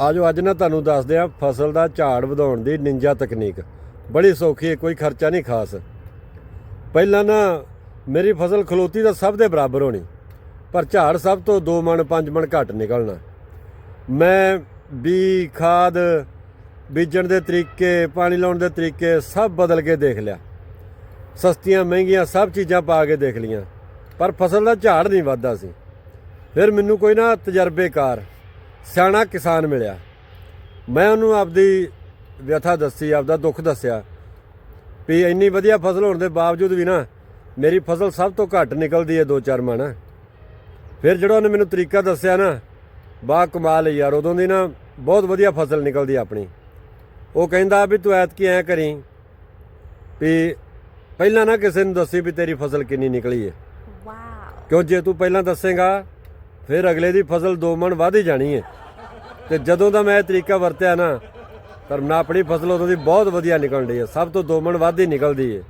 ਆਜੋ, ਅੱਜ ਨਾ ਤੁਹਾਨੂੰ ਦੱਸਦੇ ਆ ਫਸਲ ਦਾ ਝਾੜ ਵਧਾਉਣ ਦੀ ਨਿੰਜਾ ਤਕਨੀਕ। ਬੜੀ ਸੌਖੀ ਹੈ, ਕੋਈ ਖਰਚਾ ਨਹੀਂ ਖਾਸ। ਪਹਿਲਾਂ ਨਾ ਮੇਰੀ ਫਸਲ ਖਲੋਤੀ ਤਾਂ ਸਭ ਦੇ ਬਰਾਬਰ ਹੋਣੀ, ਪਰ ਝਾੜ ਸਭ ਤੋਂ 2 ਮਣ 5 ਮਣ ਘੱਟ ਨਿਕਲਣਾ। ਮੈਂ ਬੀ ਖਾਦ ਬੀਜਣ ਦੇ ਤਰੀਕੇ, ਪਾਣੀ ਲਾਉਣ ਦੇ ਤਰੀਕੇ ਸਭ ਬਦਲ ਕੇ ਦੇਖ ਲਿਆ। ਸਸਤੀਆਂ, ਮਹਿੰਗੀਆਂ ਸਭ ਚੀਜ਼ਾਂ ਪਾ ਕੇ ਦੇਖ ਲੀਆਂ ਪਰ ਫਸਲ ਦਾ ਝਾੜ ਨਹੀਂ ਵੱਧਦਾ ਸੀ। ਫਿਰ ਮੈਨੂੰ ਕੋਈ ਨਾ ਤਜਰਬੇਕਾਰ ਸਿਆਣਾ ਕਿਸਾਨ ਮਿਲਿਆ। ਮੈਂ ਉਹਨੂੰ ਆਪਦੀ ਵਿਅਥਾ ਦੱਸੀ ਆਪਦਾ ਦੁੱਖ ਦੱਸਿਆ ਵੀ ਇੰਨੀ ਵਧੀਆ ਫਸਲ ਹੋਣ ਦੇ ਬਾਵਜੂਦ ਵੀ ਨਾ ਮੇਰੀ ਫਸਲ ਸਭ ਤੋਂ ਘੱਟ ਨਿਕਲਦੀ ਹੈ 2-4 ਮਣ। ਫਿਰ ਜਿਹੜਾ ਉਹਨੇ ਮੈਨੂੰ ਤਰੀਕਾ ਦੱਸਿਆ ਨਾ ਬਾ ਕਮਾਲ ਯਾਰ ਉਦੋਂ ਦੀ ਨਾ ਬਹੁਤ ਵਧੀਆ ਫਸਲ ਨਿਕਲਦੀ ਆਪਣੀ। ਉਹ ਕਹਿੰਦਾ ਵੀ ਤੂੰ ਐਤਕੀ ਐ ਕਰੀ ਵੀ ਪਹਿਲਾਂ ਨਾ ਕਿਸੇ ਨੂੰ ਦੱਸੀ ਵੀ ਤੇਰੀ ਫਸਲ ਕਿੰਨੀ ਨਿਕਲੀ ਹੈ। ਵਾਓ। ਕਿਉਂ ਜੇ ਤੂੰ ਪਹਿਲਾਂ ਦੱਸੇਗਾ ਫਿਰ ਅਗਲੇ ਦੀ ਫਸਲ 2 ਮਣ ਵਧ ਹੀ ਜਾਣੀ ਹੈ ਤੇ ਜਦੋਂ ਦਾ ਮੈਂ ਇਹ ਤਰੀਕਾ ਵਰਤਿਆ ਨਾ ਪਰ ਨਾ ਆਪਣੀ ਫਸਲ ਉਦੋਂ ਦੀ ਬਹੁਤ ਵਧੀਆ ਨਿਕਲਣ ਰਹੀ ਹੈ ਸਭ ਤੋਂ 2 ਮਣ ਵੱਧ ਹੀ ਨਿਕਲਦੀ ਹੈ